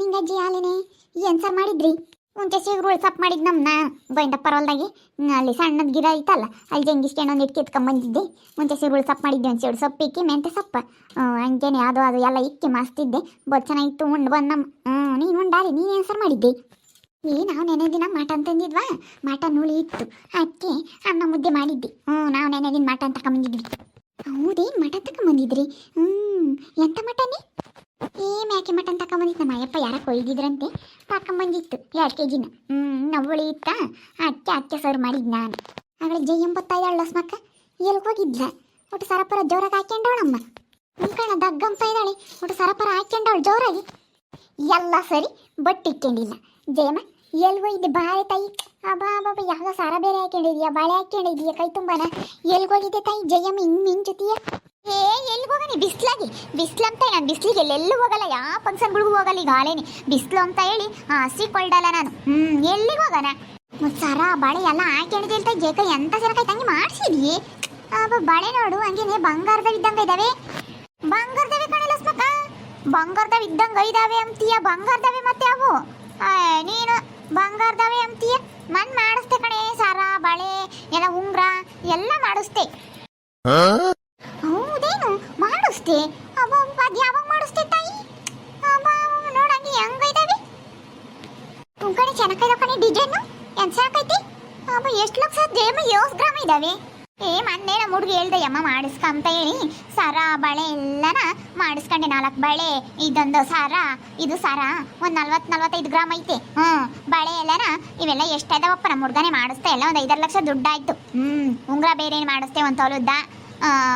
ನಿಂಗೆ ಅಜ್ಜಿ ಆಲೇನೆ ಏನ್ ಸರ್ ಮಾಡಿದ್ರಿ ಮುಂಚೆ ಸಿಗ್ರುಳ್ ಸಪ್ ಮಾಡಿದ್ ನಮ್ನ ಬೈಂಡ ಪರವಲ್ದಾಗಿ. ಅಲ್ಲಿ ಸಣ್ಣದ ಗಿಡ ಐತಲ್ಲ, ಅಲ್ಲಿ ಜಂಗಿಸ್ಕೊಂಡು ಇಟ್ಟು ಕಿತ್ಕೊಂಬಂದಿದ್ದೆ ಮುಂಚೆ ಸಿಗ್ರುಳ್ ಸಪ್ ಮಾಡಿದ್ದೆ ಒಂದು ಸಿಡು ಸೊಪ್ಪು ಇಕ್ಕಿ, ಮೆಂತೆ ಸೊಪ್ಪ. ಹಂಗೇನೆ ಅದು ಅದು ಎಲ್ಲ ಇಕ್ಕಿ ಮಸ್ತಿದ್ದೆ. ಬಹುತ್ ಚೆನ್ನಾಗಿತ್ತು ಉಂಡು ಬಂದು ನಮ್ಮ ಹ್ಞೂ ನೀನು ಉಂಡಾರಿ ನೀನೇನು ಸರ್ ಮಾಡಿದ್ದೆ? ಏ, ನಾವು ನೆನೆ ದಿನ ಮಟನ್ ತಂದಿದ್ವಾ? ಮಟನ್ ಹುಳಿ ಇತ್ತು. ಅದಕ್ಕೆ ಅನ್ನ ಮುದ್ದೆ ಮಾಡಿದ್ದೆ. ಹ್ಞೂ ನಾವು ನೆನೆ ದಿನ ಮಟನ್ ತಗೊಂಬಂದಿದ್ವಿ ಹೌದೇನು ಮಟನ್ ತಗೊಂಬಂದಿದ್ರಿ ಹ್ಞೂ ಎಂತ ಮಟನ್ನೇ? ಏ, ಮ್ಯಾಕೆ ಮಟನ್ ಬಂದಿತ್ತು ನಮ್ಮ ಅಯ್ಯಪ್ಪ ಯಾರ ಕೊಯ್ದಿದ್ರಂತೆ. ತಕೊಂಬಂದಿತ್ತು, ಎರಡು ಕೆ ಜಿನ ಹ್ಞೂ ನವ್ವಳಿ ಇತ್ತ. ಅಕ್ಕೆ ಅಕ್ಕೆ ಸರ್ ಮಾಡಿದ್ ನಾನು. ಆಗಳ ಜೈ ಎಂಬತ್ತೈದು ಅಳ್ಳಸ್ಮಕ್ಕ ಎಲ್ಲಿ ಹೋಗಿದ್ಲ? ಒಟ್ಟು ಸರಪರ ಜೋರಾಗಿ ಹಾಕ್ಯಂಡವಳಮ್ಮ. ಕಣ ದಗ್ಗಂಪ ಇದ್ದಾಳೆ. ಒಟ್ಟು ಸರಪರ ಹಾಕ್ಯಂಡವಳು ಜೋರಾಗಿ. ಎಲ್ಲ ಸರಿ ಬಟ್ ಇಕ್ಕೊಂಡಿಲ್ಲ ಜಯಮ್ಮ ಎಲ್ಲಿ ಹೋಗಿದ್ದೆ? ಬಾಳೆ ತಾಯಿ. ಅಬ್ಬಾ ಅಬ್ಬಾ ಯಾವುದೋ ಸಾರ ಬೇರೆ ಹಾಕೊಂಡಿದ್ಯಾ ಬಾಳೆ ಹಾಕೊಂಡಿದ್ಯಾ ಕೈ ತುಂಬಾನ? ಹೋಗಿದ್ದೆ ತಾಯಿ? ಜಯಮ್ಮ ಹಿಂಗ್ ಜೊತೆಯ? ಏ ಬಿಸ್ಲಾಗಿ ಬಿಸ್ಲು ಅಂತ ನಾನು ಬಿಸಿಲಿಗೆ ಎಲ್ಲೆಲ್ಲೂ ಹೋಗಲ್ಲ ಯಾವ ಫಂಕ್ಷನ್ಗಳಿಗೂ ಹೋಗಲ್ಲ ಈಗ ಆಲೇನಿ ಬಿಸ್ಲು ಅಂತ ಹೇಳಿ ಹಸಿಕೊಳ್ಡಲ್ಲ ನಾನು. ಹ್ಮ್ ಎಲ್ಲಿಗೆ ಹೋಗೋಣ ಸರ ಬಳೆ ಎಲ್ಲ ಹಾಕೊಂಡಿದ್ದೆ ಅಂತ ಜೇಕ ಎಂತ ಕೈ ತಂಗಿ ಮಾಡಿಸಿದ್ವಿ ಬಳೆ ಬಾಳೆ ನೋಡು ಹಂಗೇನೆ ಬಂಗಾರದವ್ ಇದ್ದಂಗ ಇದಾವೆ. ಬಂಗಾರದವೆ ಕಣಲ್ಲ ಸ್ಮಕ ಬಂಗಾರದವ ಇದ್ದಂಗ ಇದಾವೆ ಅಂತೀಯ? ಬಂಗಾರದವೆ ಮತ್ತೆ ಅವು? ನೀನು ಬಂಗಾರದವೆ ಅಂತೀಯ? ಮನ್ ಮಾಡಿಸ್ತೆ ಕಣೆ ಸರ ಬಳೆ ಎಲ್ಲ ಉಂಗ್ರ ಎಲ್ಲ ಮಾಡಿಸ್ತೆ ಹೌದೇನು? ಮಾಡಿಸ್ತೆ ಯಾವಾಗ ಮಾಡಿಸ್ತೆ ತಾಯಿ? ನೋಡಂಗೆ ಹೆಂಗೈದಾವೆ ಉನ್ ಕಡೆ ಚೆನ್ನಾಗೈದ ಕಣೆ ಡಿಸೈನು ಎಂತ ಸಾಕೈತಿ ಅಬ್ಬ, ಎಷ್ಟು ಲಕ್ಷ ಜೇಮ ಯೋಸ್ ಗ್ರಾಮ್ ಇದಾವೆ. ಏ, ಮೊನ್ನೆ ನಮ್ಮ ಹುಡುಗಿ ಹೇಳ್ದೆ, ಅಮ್ಮ ಮಾಡಿಸ್ಕ ಅಂತ ಹೇಳಿ. ಸರ, ಬಳೆ ಎಲ್ಲನ ಮಾಡಿಸ್ಕೊಂಡೆ, ನಾಲ್ಕು ಬಳೆ, ಇದೊಂದು ಸರ, ಇದು ಸರ, ಒಂದು ನಲ್ವತ್ತು ನಲ್ವತ್ತೈದು ಗ್ರಾಮ್ ಐತೆ. ಹ್ಞೂ ಬಳೆ ಎಲ್ಲನ ಇವೆಲ್ಲ ಎಷ್ಟಾಯ್ದವಪ್ಪ ನಮ್ಮ ಹುಡುಗನೇ ಮಾಡಿಸ್ತಾ ಎಲ್ಲ ಒಂದು ಐದಾರು ಲಕ್ಷ ದುಡ್ಡಾಯ್ತು. ಹ್ಞೂ ಉಂಗ್ರ ಬೇರೆ ಮಾಡಿಸ್ತೆ, ಒಂದು ತೊಲುದ್ದ?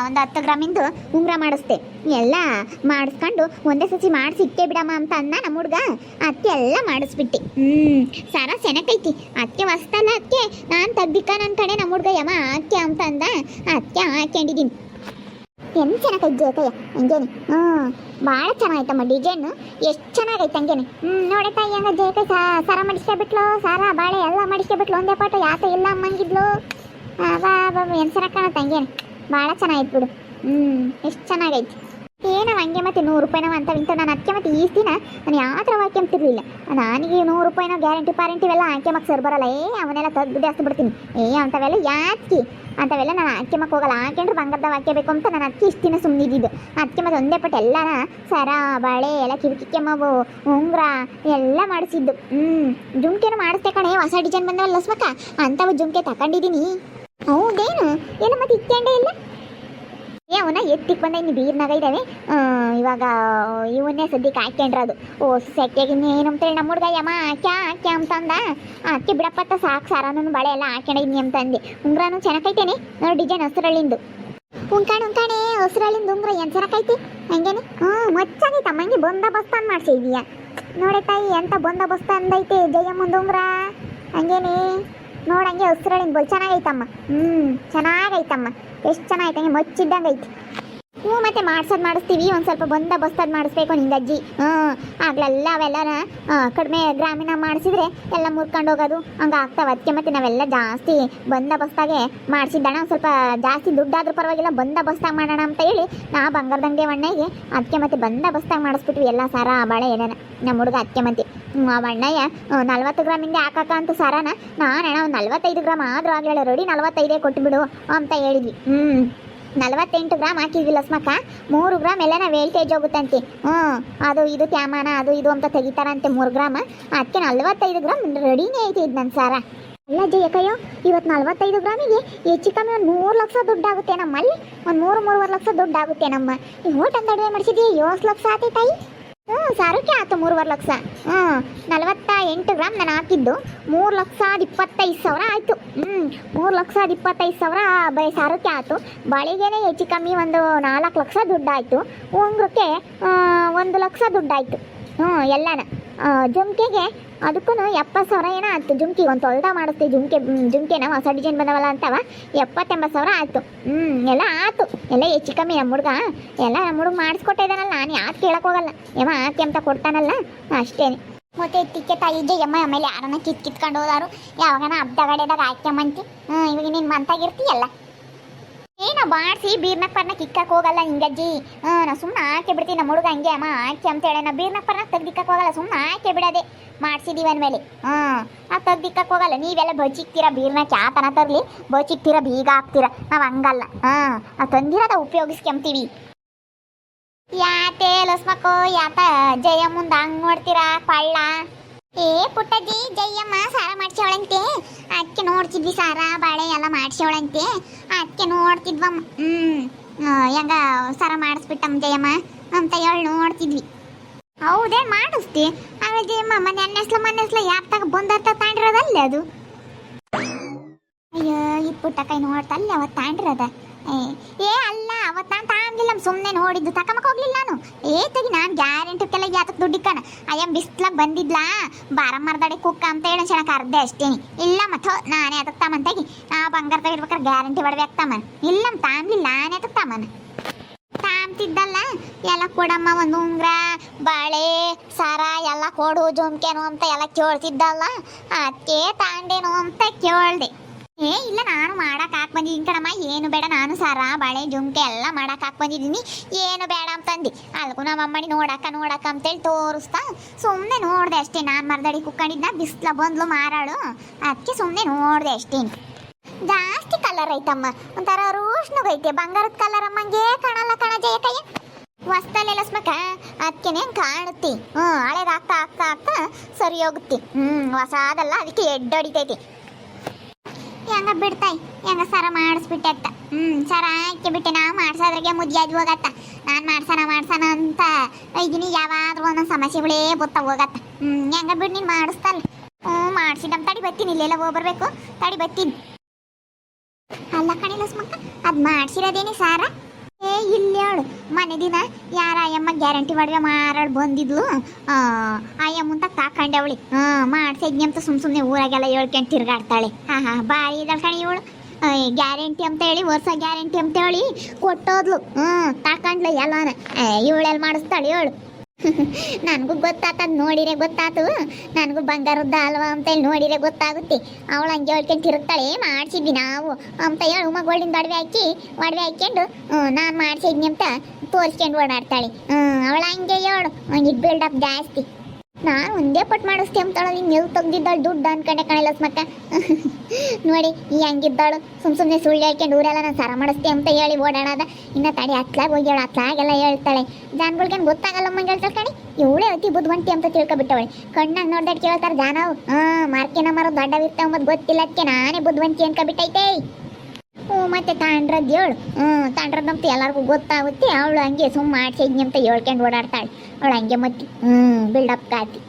ಒಂದು ಹತ್ತು ಗ್ರಾಮಿಂದು ಉಂಗುರ ಮಾಡಿಸ್ತೆ. ಎಲ್ಲ ಮಾಡಿಸ್ಕೊಂಡು ಒಂದೇ ಸಸಿ ಮಾಡಿಸಿ ಇಟ್ಟೆ ಬಿಡಮ್ಮ ಅಂತ ಅಂದ ನಮ್ಮ ಹುಡ್ಗ. ಅದಕ್ಕೆ ಎಲ್ಲ ಮಾಡಿಸ್ಬಿಟ್ಟೆ. ಹ್ಞೂ ಸಾರ ಸೆನಕೈತಿ ಅತ್ತೆ ಹೊಸ್ತಲ್ಲ ಅದಕ್ಕೆ ನಾನು ತೆಗ್ದಿಕ್ಕ ನನ್ನ ಕಡೆ ನಮ್ಮ ಹುಡ್ಗ. ಯಮ್ಮ ಅತ್ತೆ ಅಂತ ಅಂದ. ಅತ್ತೆ ಹಾಕೊಂಡಿದ್ದೀನಿ ಎಂತ ಚೆನ್ನಾಗೈತೆ ಜೇಕಯ್ಯ ಹಂಗೇನೆ. ಹ್ಞೂ ಭಾಳ ಚೆನ್ನಾಗೈತಮ್ಮ ಡಿಸೈನು ಎಷ್ಟು ಚೆನ್ನಾಗೈತೆ ಹಂಗೇನೆ. ಹ್ಞೂ ನೋಡೆ ತಾಯಿ ಹಂಗ ಸಾರ ಸರ ಮಾಡಿಸ್ಕೊಬಿಟ್ಲು. ಸಾರ ಬಾಳೆ ಎಲ್ಲ ಮಾಡಿಸ್ಕೊಬಿಟ್ಲು. ಒಂದೇ ಪಾಠ ಯಾತ ಇಲ್ಲ ಅಮ್ಮಂಗಿದ್ಲು. ಬಾ ಬಾ ಏನು ಚೆನ್ನಾಗಿ ಕಾಣತ್ತೆ ಹಂಗೇನೆ. ಭಾಳ ಚೆನ್ನಾಗೈತೆ ಬಿಡು. ಹ್ಞೂ ಎಷ್ಟು ಚೆನ್ನಾಗೈತೆ. ಏನವ ಹಂಗೆ ಮತ್ತೆ ನೂರು ರೂಪಾಯಿನವ ಅಂತ ಇಂಥ ನಾನು ಅದಕ್ಕೆ ಮತ್ತೆ ಈ ದಿನ ನಾನು ಯಾವ ಥರ ಹಾಕ್ಯಂತಿರ್ಲಿಲ್ಲ ನನಗೆ ನೂರು ರೂಪಾಯಿನೋ ಗ್ಯಾರಂಟಿ ಪಾರಂಟಿ ಇವೆಲ್ಲ ಹಾಕ್ಯಮಕ್ಕೆ ಸರ್ ಬರಲ್ಲ. ಏ, ಅವನ್ನೆಲ್ಲ ತೆಗ್ದು ಜಾಸ್ತಿ ಬಿಡ್ತೀನಿ. ಏ ಅಂಥವೆಲ್ಲ ಯಾಕೆ ಅಂಥವೆಲ್ಲ ನಾನು ಹಾಕ್ಯಮಕ್ಕೆ ಹೋಗಲ್ಲ. ಹಾಕ್ಯಂಡ್ರೆ ಬಂಗಾರದ ಹಾಕ್ಯಬೇಕು ಅಂತ ನಾನು ಅದಕ್ಕೆ ಇಷ್ಟು ದಿನ ಸುಮ್ಮನಿದ್ದು ಅದಕ್ಕೆ ಮತ್ತೆ ಒಂದೇ ಪಟ್ಟು ಎಲ್ಲನ ಸರ, ಬಳೆ, ಎಲ್ಲ ಕಿವಿಕಿಕ್ಕೆಮ್ಮವು ಉಂಗ್ರ ಎಲ್ಲ ಮಾಡಿಸಿದ್ದು. ಹ್ಞೂ ಜುಮ್ಕೆನೂ ಮಾಡಿಸ್ದೆ ಕಣೆ. ಹೊಸ ಡಿಸೈನ್ ಬಂದವಲ್ಲ ಲಸ್ಮಕ್ಕ? ಅಂಥವು ಜುಮ್ಕೆ ತಗೊಂಡಿದ್ದೀನಿ ಹೌದೇನು? ಏನು ಮತ್ತೆ ಇಕ್ಕಂಡೆ ಇಲ್ಲ ಏ ಅವನ್ನ ಎತ್ತಿಕ್ ಬಂದ ಇನ್ನು ಬೀರ್ನಾಗ ಇದ್ದಾವೆ ಇವಾಗ, ಇವನ್ನೇ ಸದ್ಯಕ್ಕೆ ಹಾಕ್ಯಂಡ್ರ ಅದು. ಓ ಸೆಕೆಗೆ ಏನು ಅಂತೇಳಿ ನಮ್ಮ ಹುಡುಗ, ಯಮ್ಮ ಹಾಕ್ಯ ಹಾಕ್ಯ ಅಂತಂದ ಹಾಕಿ ಬಿಡಪ್ಪತ್ತ ಸಾಕು ಸಾರಾನು ಬಳೆ ಎಲ್ಲ ಹಾಕ್ಯಂಡಿದ್ನಿ ಅಂತಂದೆ ಉಂಗ್ರನು ಚೆನ್ನಾಗೈತೇನೆ ನೋಡಿ ಡಿಸೈನ್ ಹಸ್ರಳಿಂದು ಉಂಕಾಣೆ ಉಂಕಾಣೆ ಹಸ್ರಳಿಂದು ಉಂಗ್ರ, ಏನು ಚೆನ್ನಾಗೈತಿ ಹಂಗೇನೆ? ಹ್ಞೂ, ಮಚ್ಚಾಗೈತೆ, ಅಮ್ಮಂಗೆ ಬಂದೋಬಸ್ತ್ ಅಂದ್ ಮಾಡ್ಸಿದೀಯ ನೋಡಿ ತಾಯಿ, ಎಂತ ಬಂದೋಬಸ್ತ ಅಂದೈತೆ, ಜಯಮ್ಮಂದು ಉಂಗ್ರ. ಹಂಗೇನೆ? ನೋಡಂಗೆ ಉಸಿರಳಿನ ಬೋಲ್ ಚೆನ್ನಾಗೈತಮ್ಮ. ಹ್ಞೂ ಚೆನ್ನಾಗೈತಮ್ಮ. ಎಷ್ಟು ಚೆನ್ನಾಗೈತೆ ಮಚ್ಚಿದ್ದಂಗೆ ಐತಿ ಹ್ಞೂ, ಮತ್ತೆ ಮಾಡ್ಸೋದು ಮಾಡಿಸ್ತೀವಿ. ಒಂದು ಸ್ವಲ್ಪ ಬಂದ ಬಸ್ತದ್ ಮಾಡಿಸ್ಬೇಕು ನಿಂದ ಅಜ್ಜಿ. ಹ್ಞೂ, ಆಗ್ಲೆಲ್ಲ ಅವೆಲ್ಲನ ಕಡಿಮೆ ಗ್ರಾಮೀಣ ಮಾಡಿಸಿದ್ರೆ ಎಲ್ಲ ಮುರ್ಕೊಂಡು ಹೋಗೋದು. ಹಂಗೆ ಆಗ್ತಾವೆ ಅದಕ್ಕೆ ಮತ್ತೆ ನಾವೆಲ್ಲ ಜಾಸ್ತಿ ಬಂದ ಬಸ್ತಾಗೆ ಮಾಡಿಸಿದ್ದಣ. ಒಂದು ಸ್ವಲ್ಪ ಜಾಸ್ತಿ ದುಡ್ಡಾದ್ರೂ ಪರವಾಗಿಲ್ಲ, ಬಂದ ಬಸ್ತಾಗ ಮಾಡೋಣ ಅಂತ ಹೇಳಿ ನಾ ಬಂಗಾರದಂಗೆ ಅಣ್ಣಗೆ ಅದಕ್ಕೆ ಮತ್ತೆ ಬಂದ ಬಸ್ತಾಗ ಮಾಡಿಸ್ಬಿಟ್ವಿ ಎಲ್ಲ ಸಾರ ಬಾಳೆ ಏನೇನ ನಮ್ಮ ಹುಡುಗ ಅದಕ್ಕೆ ಮತ್ತೆ. ಆ ಅಣ್ಣಯ್ಯ ನಲ್ವತ್ತು ಗ್ರಾಮಿಂದ ಹಾಕಕ್ಕ ಅಂತ ಸಾರನ. ನಾನು ಅಣ್ಣ ಒಂದು ನಲ್ವತ್ತೈದು ಗ್ರಾಮ್ ಆದರೂ ಆಗಲಿಲ್ಲ ರೆಡಿ ನಲ್ವತ್ತೈದೇ ಕೊಟ್ಬಿಡು ಅಂತ ಹೇಳಿದ್ವಿ. ಹ್ಞೂ. ನಲವತ್ತೆಂಟು ಗ್ರಾಮ್ ಹಾಕಿದ್ವಿ ಲಸ್ಮಕ್ಕ ಮೂರು ಗ್ರಾಮ್ ಎಲ್ಲ ನಾವು ವೇಲ್ಟೇಜ್ ಹೋಗುತ್ತಂತೆ. ಹ್ಞೂ ಅದು ಇದು ತ್ಯಾಮಾನ, ಅದು ಇದು ಅಂತ ತೆಗಿತಾರಂತೆ ಮೂರು ಗ್ರಾಮ್. ಅದಕ್ಕೆ ನಲ್ವತ್ತೈದು ಗ್ರಾಮ್ ರೆಡಿನೇ ಐತಿ ಇದು ನನ್ನ ಸಾರ. ಅಲ್ಲ ಜಯಕಯ್ಯೋ ಇವತ್ತು ನಲ್ವತ್ತೈದು ಗ್ರಾಮಿಗೆ ಹೆಚ್ಚು ಕಮ್ಮಿ ಒಂದು ಮೂರು ಲಕ್ಷ ದುಡ್ಡಾಗುತ್ತೆ ನಮ್ಮಲ್ಲಿ ಒಂದು ಮೂರು ಮೂರುವರೆ ಲಕ್ಷ ದುಡ್ಡಾಗುತ್ತೆ ನಮ್ಮ. ಈ ಹೋಟೆಲ್ ಅಡುಗೆ ಮಾಡಿಸಿದ್ವಿ ಏಳು ಲಕ್ಷ ಆತಿ ಹ್ಞೂ ಸಾರಕ್ಕೆ ಆಯ್ತು ಮೂರುವರೆ ಲಕ್ಷ. ಹ್ಞೂ ನಲವತ್ತ ಎಂಟು ಗ್ರಾಮ್ ನಾನು ಹಾಕಿದ್ದು. ಮೂರು ಲಕ್ಷದ ಇಪ್ಪತ್ತೈದು ಸಾವಿರ ಆಯಿತು. ಹ್ಞೂ ಮೂರು ಲಕ್ಷದ ಇಪ್ಪತ್ತೈದು ಸಾವಿರ ಬೈ, ಸಾರಕ್ಕೆ ಆಯ್ತು. ಬಾಳಿಗೆನೇ ಹೆಚ್ಚು ಕಮ್ಮಿ ಒಂದು ನಾಲ್ಕು ಲಕ್ಷ ದುಡ್ಡಾಯಿತು ಉಂಗುರಕ್ಕೆ ಒಂದು ಲಕ್ಷ ದುಡ್ಡಾಯಿತು ಹ್ಞೂ, ಎಲ್ಲನ. ಜುಮ್ಕೆಗೆ ಅದಕ್ಕೂ ಎಪ್ಪತ್ತು ಸಾವಿರ ಏನೋ ಆಯ್ತು. ಜುಮ್ಕಿ ಒಂದು ತೊಳ್ದ ಮಾಡಿಸ್ತೀವಿ. ಜುಮ್ಕೆ ಜುಮ್ಕೆನ ಹೊಸ ಡಿಸೈನ್ ಬಂದವಲ್ಲ ಅಂತವ. ಎಪ್ಪತ್ತೆಂಬತ್ತು ಸಾವಿರ ಆಯ್ತು. ಹ್ಞೂ ಎಲ್ಲ ಆಯ್ತು ಎಲ್ಲ ಹೆಚ್ಚು ಕಮ್ಮಿ ನಮ್ಮ ಹುಡುಗ. ಎಲ್ಲ ನಮ್ಮ ಹುಡುಗ ಮಾಡಿಸ್ಕೊಟ್ಟಿದ್ದಾನಲ್ಲ ನಾನು ಯಾಕೆ ಕೇಳಕ್ಕೆ ಹೋಗಲ್ಲ. ಯಮ್ಮ ಆಕೆ ಅಂತ ಕೊಡ್ತಾನಲ್ಲ. ಅಷ್ಟೇನೆ. ಮತ್ತೆ ತಿಕ್ಕೆ ತಾಯಿ ಯಮ್ಮ ಆಮೇಲೆ ಯಾರನ್ನ ಕಿತ್ ಕಿತ್ಕೊಂಡು ಹೋದಾರು. ಯಾವಾಗನ ಹಬ್ಬದ ಗಡೆದಾಗ ಹಾಕ್ಯಮ್ಮಂತಿ ಹ್ಞೂ ಇವಾಗ ನೀನು ಮಂತಾಗಿರ್ತೀಯಲ್ಲ ಏ ನಾ ಬಾಡ್ಸಿ ಬೀರ್ನಕ್ ಪರ್ನಕ್ ಹೋಗಲ್ಲ ಹಿಂಗಜ್ಜಿ. ಹಾ, ನಾ ಸುಮ್ಮನೆ ಹಾಕಿ ಬಿಡ್ತೀನಿ ನಮ್ಮ ಹುಡುಗ ಹಂಗೆ, ಅಮ್ಮ ಹಾಕಿ ಅಂತ ಹೇಳಿ ನಾ ಬೀರ್ನಕ್ ಪರ್ನಕ್ ಹೋಗಲ್ಲ ಸುಮ್ಮನೆ ಹಾಕಿ ಬಿಡದೆ. ಮಾಡ್ಸಿದೀವಿ ಅಂದ್ಮೇಲೆ. ಹಾ, ಆ ತೆಗ್ದಿಕ್ಕಕ್ ಹೋಗಲ್ಲ, ನೀವೆಲ್ಲ ಬಚ್ಚಿಕ್ತೀರಾ ಬೀರ್ನಕ್ ಯಾತನ ತರ್ಲಿ ಬಚ್ಚಿಕ್ತೀರಾ ಬೀಗ ಹಾಕ್ತೀರಾ, ನಾವ್ ಹಂಗಲ್ಲ. ಹಾ, ಆ ತಂದಿರೋದ ಉಪಯೋಗಿಸ್ಕೊಂತೀವಿ ಯಾತೆ ಲಸ್ಮಕ್ಕೋ ಯಾತ ಜಯ ಮುಂದ ಹಂಗ್ ನೋಡ್ತೀರಾ, ಪಳ್ಳ? ಏ ಪುಟ್ಟಜ್ಜಿ, ಜಯಮ್ಮ, ಸಾರ ಮಾಡ್ಸೋಳಂತೆ ಅದಕ್ಕೆ ನೋಡ್ತಿದ್ವಿ, ಸಾರ, ಬಾಳೆ ಎಲ್ಲ ಮಾಡ್ಸವಳಂತೆ ಅದಕ್ಕೆ ನೋಡ್ತಿದ್ವಮ್ಮ ಹ್ಮ್ ಹೆಂಗ ಸರ ಮಾಡಿಸ್ಬಿಟ್ಟಮ್ಮ ಜಯಮ್ಮ ಅಂತ ಹೇಳಿ ನೋಡ್ತಿದ್ವಿ. ಹೌದೇ, ಮಾಡಿಸ್ತಿ. ಆಮೇಲೆ ಜಯಮ್ಮ, ಮನೆ ಅನ್ನೆಸ್ಲ ಮನೆಸ್ಲ ಯಾಕೆ ತಗ ಬಂದರ್ತ ತಾಂಡಿರೋದಲ್ಲ ಅದು? ಅಯ್ಯೋ, ಈ ಪುಟ್ಟ ಕೈ ನೋಡ್ತಲ್ಲ ಅವತ್ತು ತಾಂಡ್ರದ? ಏ ಏ ಅಲ್ಲ ಅವತ್ತು ನಾನು ತಾಂಗಿಲ್ಲ ಸುಮ್ಮನೆ ನೋಡಿದ್ದು ತಕಮಕ್ ಹೋಗ್ಲಿಲ್ಲ ನಾನು. ಏ ತಗಿ ನಾನು ಗ್ಯಾರಂಟಿಕ್ಕೆಲ್ಲ ಯಾತಕ್ಕೆ ದುಡ್ಡಿಕ್ಕಣ ಅಯ್ಯ ಬಿಸ್ಲಾಗ ಬಂದಿದ್ಲಾ? ಬಾರ ಮರದಡೆ ಕುಕ್ಕ ಅಂತ ಹೇಳಿ ಚೆನ್ನಾಗಿ ಅರ್ಧೆ ಅಷ್ಟೇನಿ. ಇಲ್ಲ ಮತ್ತ, ನಾನೇ ಅದಕ್ಕೆ ತಮ್ಮನ್ ಆ ಬಂಗಾರ ತಗಿಡ್ಬೇಕಾರೆ ಗ್ಯಾರಂಟಿ ಬಡಬೇಕು ತಮ್ಮನ್. ಇಲ್ಲ ತಾಂಗಿಲ್ಲ ನಾನೇ ಅದಕ್ಕೆ ತಮ್ಮನ್. ತಾಂತಿದ್ದಲ್ಲ ಎಲ್ಲ ಕೊಡಮ್ಮ ಒಂದು ಉಂಗ್ರ, ಬಾಳೆ, ಸರ ಎಲ್ಲ ಕೊಡು ಜುಮ್ಕೇನು ಅಂತ ಎಲ್ಲ ಕೇಳ್ತಿದ್ದಲ್ಲ? ಅದಕ್ಕೆ ತಾಂಡೇನು ಅಂತ ಕೇಳ್ದೆ. ಏ, ಇಲ್ಲ, ನಾನು ಮಾಡಕ್ ಹಾಕ್ ಬಂದಿದ್ದೀನಿ ಕಣಮ್ಮ. ಏನು ಬೇಡ, ನಾನು ಸರ, ಬಳೆ, ಜುಮ್ಕೆ ಎಲ್ಲ ಮಾಡಕ್ ಹಾಕ್ ಬಂದಿದ್ದೀನಿ. ಏನು ಬೇಡ ಅಂತಂದು ಅಲ್ಗೂ ನಮ್ಮ ಅಮ್ಮನಿ ನೋಡಕ್ಕ ನೋಡಕ್ಕ ಅಂತೇಳಿ ತೋರಿಸ್ತಾ ಸುಮ್ಮನೆ ನೋಡ್ದೆ ಅಷ್ಟೇ. ನಾನು ಮರದಡಿ ಕುಕ್ಕಂಡಿದ್ದ ಬಿಸ್ಲ ಬಂದ್ಲು ಮಾರಾಳು. ಅದಕ್ಕೆ ಸುಮ್ಮನೆ ನೋಡ್ದೆ ಅಷ್ಟೇ. ಜಾಸ್ತಿ ಕಲರ್ ಐತಮ್ಮ. ಒಂಥರ ರೋಷ್ಣಗೈತೆ. ಬಂಗಾರದ ಕಲರ್ ಅಮ್ಮಂಗೆ ಕಾಣಲ್ಲ ಕಣ ಜಯಕಯ್ಯ. ಕೈಯ ಹೊಸ್ತಲೆಲ್ಲ ಸ್ಮಕ ಅದಕ್ಕೆ ಕಾಣುತ್ತೆ. ಹ್ಞೂ ಹಳೇದು ಆಗ್ತಾ ಆಗ್ತಾ ಸರಿ ಹೋಗುತ್ತೆ. ಹ್ಮ್, ಹೊಸಾದಲ್ಲ, ಅದಕ್ಕೆ ಎಡ್ಡು ಹೊಡಿತೈತಿ. ಹೆಂಗ ಬಿಡ್ತಾಯಿ. ಹೆಂಗ ಸರ ಮಾಡಿಸ್ಬಿಟ್ಟೆ ಅತ್ತ ಹ್ಮ್, ಸರ ಹಾಕಿ ಬಿಟ್ಟೆ. ನಾ ಮಾಡ್ಸೋದ್ರಾಗೆ ಮುದ್ಯಾದ್ ಹೋಗತ್ತ. ನಾನು ಮಾಡ್ಸೋಣ ಮಾಡ್ಸೋಣ ಅಂತ ಇದೀನಿ ಯಾವಾದ್ರೂ ಒಂದೊಂದು ಸಮಸ್ಯೆಗಳೇ ಬತ್ತ ಹೋಗತ್ತ. ಹ್ಮ್, ಹೆಂಗ ಬಿಡ್ ನೀನು ಮಾಡಿಸ್ತಲ್ಲ ಹ್ಞೂ ಮಾಡ್ಸಿದಮ್ ತಡಿ ಬತ್ತೀನಿ. ಇಲ್ಲೆಲ್ಲ ಹೋಗ್ಬರ್ಬೇಕು. ತಡಿ ಬತ್ತೀನಿ. ಅಲ್ಲ ಕಣಿ ಲಸ್ಮಕ್ಕ ಅದ್ ಮಾಡ್ಸಿರೋದೇನಿ ಸಾರ? ಏ ಇಲ್ಲಿ ಹೇಳು ಮನೆ ದಿನ ಯಾರ ಅಯ್ಯಮ್ಮ ಗ್ಯಾರಂಟಿ ಮಾಡುವೆ ಮಾರಾಡ್ ಬಂದಿದ್ಲು. ಆ, ಅಯ್ಯಮ್ಮ ಅಂತ ಅವಳಿ. ಹಾ ಮಾಡ್ಸಿದ್ನಿ ಅಂತ ಸುಮ್ ಸುಮ್ನೆ ಊರಾಗೆಲ್ಲ ಹೇಳ್ಕೊಂಡು ತಿರ್ಗಾಡ್ತಾಳೆ. ಹಾ ಹಾ, ಬಾರಿ ಕಣಿ ಇವಳು. ಗ್ಯಾರಂಟಿ ಅಂತ ಹೇಳಿ, ವರ್ಷ ಗ್ಯಾರಂಟಿ ಅಂತ ಹೇಳಿ ಕೊಟ್ಟೋದ್ಲು. ಹ್ಞೂ ತಾಕಂಡ್ಲು ಎಲ್ಲಾನ. ಇವಳೆಲ್ಲಿ ಮಾಡಿಸ್ತಾಳೆ ಹೇಳು. ನನಗೂ ಗೊತ್ತಾತದ್ ನೋಡಿರೆ ಗೊತ್ತಾತು. ನನಗೂ ಬಂಗಾರದ್ದ ಅಲ್ವಾ ಅಂತೇಳಿ ನೋಡಿರೆ ಗೊತ್ತಾಗುತ್ತೆ. ಅವಳು ಹಂಗೆ ಹೇಳ್ಕೊಂಡು ತಿರುಗ್ತಾಳೆ, ಮಾಡ್ಸಿದ್ವಿ ನಾವು ಅಂತ ಹೇಳಿ ಗೋಲ್ಡಿನ ಒಡವೆ ಹಾಕಿ, ಒಡವೆ ಹಾಕ್ಕೊಂಡು ನಾನು ಮಾಡ್ಸಿದ್ನಿ ಅಂತ ತೋರಿಸ್ಕೊಂಡು ಓಡಾಡ್ತಾಳೆ. ಅವಳು ಹಂಗೆ ಹೇಳು. ಬಿಲ್ಡ್ ಬಿಲ್ಡಪ್ ಜಾಸ್ತಿ. ನಾನು ಒಂದೇ ಪಟ್ ಮಾಡಿಸ್ತಿ ಅಂತಾಳ, ನೀನು ಎಲ್ಲಿ ತೆಗ್ದಿದ್ದಾಳು ದುಡ್ಡು ಅನ್ಕೊಂಡೆ ಕಣಲ್ಲ ಮಕ್ಕ ನೋಡಿ, ಈ ಹಂಗಿದ್ದಾಳು, ಸುಮ್ ಸುಮ್ಮನೆ ಸುಳ್ಳು ಹೇಳ್ಕೊಂಡು ಊರೆಲ್ಲ ನಾನು ಸಾರ ಮಾಡಿಸ್ತಿ ಅಂತ ಹೇಳಿ ಓಡಾಡೋದ. ಇನ್ನ ತಡಿ ಹತ್ಲಾಗ ಹೋಗ್ಯಾಳು ಹತ್ಲಾಗೆಲ್ಲ ಹೇಳ್ತಾಳೆ. ಜಾನ್ಗಳ್ಗೇನು ಗೊತ್ತಾಗಲ್ಲ ಮಂಗೆ ಹೇಳ್ತಾಳೆ ಕಣಿ? ಇವಳೇ ಅತಿ ಬುದ್ಧವಂತಿ ಅಂತ ತಿಳ್ಕೊಬಿಟ್ಟವಳೆ. ಕಣ್ಣಾಗ ನೋಡ್ದಾಡ್ ಕೇಳ್ತಾರೆ ಜಾನವು ಹಾಂ ಮಾರ್ಕೆನ ಮರ ದೊಡ್ಡವಿರ್ತಾವ ಮತ್ತು ಗೊತ್ತಿಲ್ಲ ಅದಕ್ಕೆ ನಾನೇ ಬುದ್ಧವಂತಿ ಅನ್ಕೊಬಿಟ್ಟೈತೆ. ಮತ್ತೆ ತಾಂಡ್ರದ್ದು ಹೇಳು ಹ್ಞೂ ತಾಂಡ್ರದಂತ ಎಲ್ಲರಿಗೂ ಗೊತ್ತಾಗುತ್ತೆ. ಅವಳು ಹಂಗೆ ಸುಮ್ಮ ಮಾಡ್ಸಿದ್ನಿ ಅಂತ ಹೇಳ್ಕೊಂಡು ಓಡಾಡ್ತಾಳೆ. ಅವಳು ಹಂಗೆ ಮತ್ತೆ ಹ್ಞೂ ಬಿಲ್ಡಪ್ ಕಾತಿ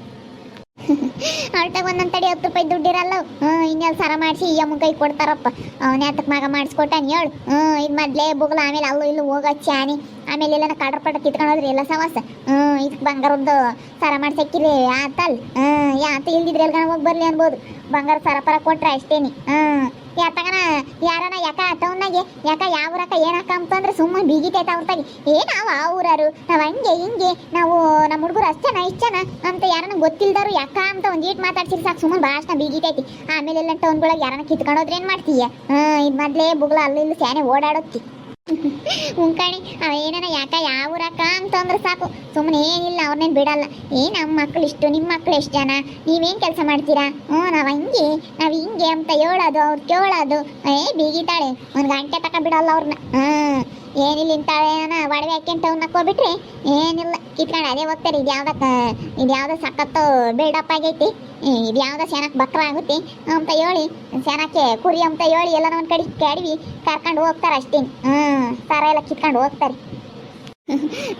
ಅವಳ್ತಾಗ ಒಂದೊಂದು ತಡಿ ಹತ್ತು ರೂಪಾಯಿ ದುಡ್ಡಿರಲ್ಲ ಹ್ಞೂ ಇನ್ನೆಲ್ಲ ಸರ ಮಾಡಿಸಿ ಈ ಅಮ್ಮ ಕೈ ಕೊಡ್ತಾರಪ್ಪ. ಅವನೇ ಹತ್ತಕ್ಕೆ ಮಗ ಮಾಡಿಸ್ಕೊಟ್ಟಾನ ಹೇಳು ಹ್ಞೂ ಇದು ಮೊದಲೇ ಬುಗ್ಲ, ಆಮೇಲೆ ಅಲ್ಲೂ ಇಲ್ಲೂ ಹೋಗೋ ಚಾನಿ. ಆಮೇಲೆ ಎಲ್ಲ ಕಡ್ರ ಪಟ್ಟ ಕಿತ್ಕೊಂಡೋದ್ರಿ ಎಲ್ಲ ಸವಾಸ. ಹ್ಞೂ ಇದಕ್ಕೆ ಬಂಗಾರದ್ದು ಸರ ಮಾಡ್ಸಕ್ಕಿರಿ ಆತಲ್. ಹ್ಞೂ ಯಾತ ಇಲ್ದಿದ್ರೆ ಎಲ್ಲ ಹೋಗಿ ಬರಲಿ ಅನ್ಬೋದು. ಬಂಗಾರ ಸರ ಪರ ಕೊಟ್ರೆ ಅಷ್ಟೇನಿ. ಹ್ಞೂ ಯಾತಗನ ಯಾರನ ಯಾಕ ಅತ್ತವನ್ನಾಗೆ ಯಾಕ ಯಾವ ಊರಕ ಏನಕ್ಕ ಅಂತಂದ್ರೆ ಸುಮ್ಮನೆ ಬೀಗಿತೈತೆ ಅವ್ರತಾಗಿ. ಏ ನಾವು ಆ ಊರಾರು? ನಾವು ಹಂಗೆ ಹಿಂಗೆ ನಾವು ನಮ್ಮ ಹುಡುಗರು ಅಷ್ಟೇನ ಇಷ್ಟನ ಅಂತ ಯಾರನ ಗೊತ್ತಿಲ್ದಾರು ಯಾಕ ಅಂತ ಒಂದೀಟ್ ಮಾತಾಡ್ಸಿರಿ ಸಾಕು. ಸುಮ್ಮನೆ ಭಾಷಣ ಬೀಗಿತೈತಿ. ಆಮೇಲೆ ಎಲ್ಲ ಟೌನ್ಗಳಿಗೆ ಯಾರನ್ನ ಕಿತ್ಕೊಂಡೋದ್ರೆ ಏನ್ ಮಾಡ್ತೀಯ? ಹಾಂ ಇದು ಮೊದ್ಲೇ ಬುಗ್ಲ ಅಲ್ಲಿ ಇಲ್ಲಿ ಸ್ಯಾನೆ ಓಡಾಡೋತಿ ಉಂಕಣಿ ಅವ ಏನಾನ ಯಾಕ ಯಾವ ಊರಕ್ಕ ಅಂತಂದ್ರೆ ಸಾಕು. ಸುಮ್ಮನೆ ಏನಿಲ್ಲ ಅವ್ರನ್ನೇನು ಬಿಡಲ್ಲ. ಏ ನಮ್ಮ ಮಕ್ಳು ಇಷ್ಟು ನಿಮ್ಮ ಮಕ್ಳು ಎಷ್ಟು ಜನ? ನೀವೇನು ಕೆಲಸ ಮಾಡ್ತೀರಾ? ಹ್ಞೂ, ನಾವು ಹಂಗೆ, ನಾವು ಹಿಂಗೆ ಅಂತ ಹೇಳೋದು, ಅವ್ರು ಕೇಳೋದು. ಏ, ಬೀಗಿತಾಳೆ, ಒಂದು ಗಂಟೆ ತಕ ಬಿಡಲ್ಲ ಅವ್ರನ್ನ ಹಾಂ ಏನಿಲ್ಲ ಇಂಥವೇನ ಒಡವೆ ಹಾಕ್ಯಂತ ಅವ್ನ ಹಾಕೋಬಿಟ್ರೆ ಏನಿಲ್ಲ. ಕಿತ್ಕೊಂಡು ಅದೇ ಹೋಗ್ತಾರೆ. ಇದು ಯಾವ್ದಕ್ಕ, ಇದು ಯಾವ್ದೋ ಸಖತ್ತು ಬಿಲ್ಡಪ್ ಆಗೈತಿ. ಇದು ಯಾವ್ದೋ ಬಕ್ರ ಆಗುತ್ತೆ. ಅಂತ ಹೇಳಿ ಸೆನಕ್ಕೆ ಕುರಿ ಅಂತ ಹೇಳಿ ಎಲ್ಲ ಒಂದು ಕಡೆ ಕೆಡವಿ ಕರ್ಕೊಂಡು ಹೋಗ್ತಾರೆ ಅಷ್ಟೇ. ಹ್ಞೂ ಸರ ಎಲ್ಲ ಕಿತ್ಕೊಂಡು ಹೋಗ್ತಾರೆ.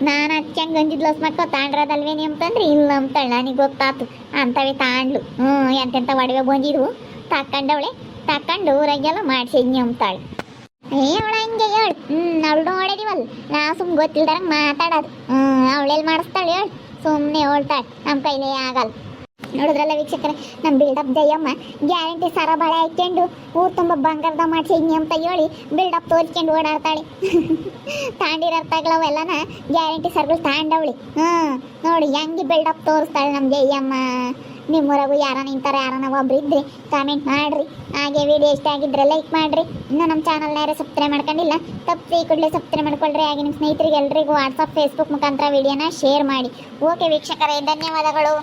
ನಾನು ಹಚ್ಚಂಗೆ ಗಂಜಿದ್ಲು ಮಕ್ಕ ತಾಂಡ್ರದಲ್ವೇನಿ ಅಂತಂದ್ರೆ ಇಲ್ಲ ಅಂತಾಳೆ ನನಗೆ ಗೊತ್ತಾತು. ಅಂತವೇ ತಾಂಡ್ಲು. ಹ್ಞೂ ಎಂತೆಂಥ ಒಡವೆ ಬಂದಿದ್ವು. ತಕ್ಕಂಡವಳೆ ತಕ್ಕಂಡು ಊರಾಗೆಲ್ಲ ಮಾಡಿಸಿದ್ನಿ ಅಂತಾಳೆ. ಏ ಅವಳ ಹಂಗೆ ಹೇಳು. ಹ್ಮ್ ಅವಳು ನೋಡಿದಿವಲ್ಲ ನಾ ಸುಮ್ ಗೊತ್ತಿಲ್ದಾರಂಗೆ ಮಾತಾಡೋದು. ಹ್ಮ್ ಅವಳೆಲ್ಲಿ ಮಾಡಿಸ್ತಾಳೆ ಹೇಳು. ಸುಮ್ಮನೆ ಹೇಳ್ತಾಳೆ. ನಮ್ಮ ಕೈಲೇ ಆಗಲ್ಲ. ನೋಡಿದ್ರಲ್ಲ ವೀಕ್ಷಕರೇ ನಮ್ಮ ಬಿಲ್ಡಪ್ ಜಯಮ್ಮ ಗ್ಯಾರಂಟಿ ಸರ ಬಳೆ ಹಾಕ್ಕೊಂಡು ಊರು ತುಂಬ ಬಂಗಾರದ ಮಾಡಿಸಿದ್ನಿ ಅಂತ ಹೇಳಿ ಬಿಲ್ಡಪ್ ತೋರಿಸ್ಕೊಂಡು ಓಡಾಡ್ತಾಳೆ. ತಾಂಡಿರತ್ತಾಗಳವೆಲ್ಲನ ಗ್ಯಾರಂಟಿ ಸರ್ಗಳು ತಾಂಡವಳಿ. ಹ್ಞೂ ನೋಡಿ, ಹೆಂಗೆ ಬಿಲ್ಡಪ್ ತೋರಿಸ್ತಾಳೆ ನಮ್ಮ ಜಯಮ್ಮ ನಿಮ್ಮೂರಾಗು ಯಾರ ನಿಂತಾರ ಯಾರನ ಒಬ್ರು ಇದ್ರೆ ಕಾಮೆಂಟ್ ಮಾಡ್ರಿ. ಹಾಗೆ ವಿಡಿಯೋ ಇಷ್ಟ ಆಗಿದ್ರೆ ಲೈಕ್ ಮಾಡ್ರಿ. ಇನ್ನು ನಮ್ಮ ಚಾನಲ್ ಯಾರು ಸಬ್ಸ್ಕ್ರೈಬ್ ಮಾಡ್ಕೊಂಡಿಲ್ಲ, ತಪ್ಪು ಈ ಕೂಡಲೇ ಸಬ್ಸ್ಕ್ರೈಬ್ ಮಾಡ್ಕೊಳ್ರಿ. ಹಾಗೆ ನಿಮ್ಮ ಸ್ನೇಹಿತರಿಗೆ ಎಲ್ಲರಿಗೂ ವಾಟ್ಸಪ್ ಫೇಸ್ಬುಕ್ ಮುಖಾಂತರ ವಿಡಿಯೋನ ಶೇರ್ ಮಾಡಿ. ಓಕೆ ವೀಕ್ಷಕರೇ, ಧನ್ಯವಾದಗಳು.